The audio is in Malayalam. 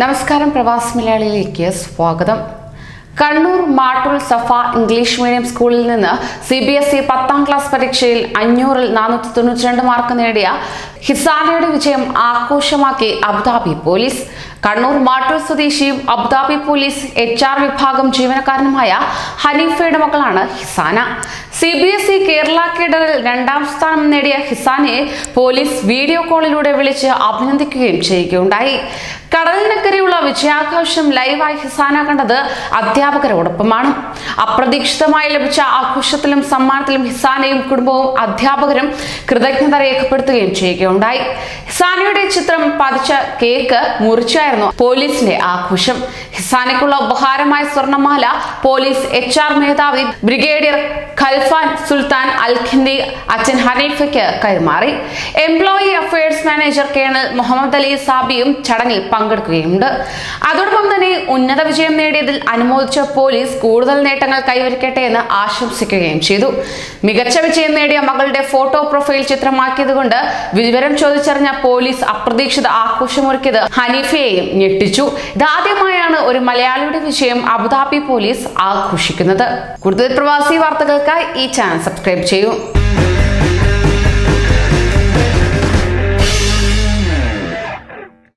നമസ്കാരം പ്രവാസ് മലയാളിയിലേക്ക് സ്വാഗതം. കണ്ണൂർ മാട്ടൂർ സഫ ഇംഗ്ലീഷ് മീഡിയം സ്കൂളിൽ നിന്ന് സി ബി എസ് ഇ പത്താം ക്ലാസ് പരീക്ഷയിൽ അഞ്ഞൂറിൽ നാനൂറ്റി തൊണ്ണൂറ്റി രണ്ട് മാർക്ക് നേടിയ ഹിസാനയുടെ വിജയം ആഘോഷമാക്കി Abu Dhabi police. Kannur Mattoor സ്വദേശിയും Abu Dhabi police H R വിഭാഗം ജീവനക്കാരനുമായ ഹനീഫയുടെ മകളാണ് Hisana. C B S E Kerala കേഡറിൽ രണ്ടാം സ്ഥാനം നേടിയ ഹിസാനയെ പോലീസ് വീഡിയോ കോളിലൂടെ വിളിച്ച് അഭിനന്ദിക്കുകയും ചെയ്യുകയുണ്ടായി. കടലിനക്കരെയുള്ള വിജയാഘോഷം ലൈവായി ഹിസാന കണ്ടത് അധ്യാപകരോടൊപ്പമാണ്. അപ്രതീക്ഷിതമായി ലഭിച്ച ആഘോഷത്തിലും സമ്മാനത്തിലും ഹിസാനയും കുടുംബവും അധ്യാപകരും കൃതജ്ഞത രേഖപ്പെടുത്തുകയും ചെയ്യുകയുണ്ടായി. ഹിസാനയുടെ ചിത്രം പതിച്ച കേക്ക് മുറിച്ചായിരുന്നു പോലീസിന്റെ ആഘോഷം. ഹിസാനയ്ക്കുള്ള ഉപഹാരമായ സ്വർണമാല പോലീസ് എച്ച് ആർ മേധാവി ബ്രിഗേഡിയർ ഖൽഫാൻ സുൽത്താൻ അൽഖിന്റെ അച്ഛൻ ഹനീഫയ്ക്ക് കൈമാറി. Employee affairs manager colonel Muhammad Ali സാബിയും ചടങ്ങിൽ പങ്കെടുക്കുകയുണ്ട് അതോടൊപ്പം തന്നെ ഉന്നത വിജയം നേടിയതിൽ അനുമോദിച്ച പോലീസ് കൂടുതൽ നേട്ടങ്ങൾ കൈവരിക്കട്ടെ എന്ന് ആശംസിക്കുകയും ചെയ്തു. മികച്ച വിജയം നേടിയ മകളുടെ ഫോട്ടോ പ്രൊഫൈൽ ചിത്രമാക്കിയതുകൊണ്ട് വിവരം ചോദിച്ചറിഞ്ഞ പോലീസ് അപ്രതീക്ഷിത ആഘോഷമൊരുക്കിയത് ഹനീഫയെയും ഞെട്ടിച്ചു. ഇതാദ്യമായാണ് ഒരു മലയാളിയുടെ വിജയം അബുദാബി പോലീസ് ആഘോഷിക്കുന്നത്. കൂടുതൽ പ്രവാസി വാർത്തകൾക്കായി ഈ ചാനൽ സബ്സ്ക്രൈബ് ചെയ്യൂ.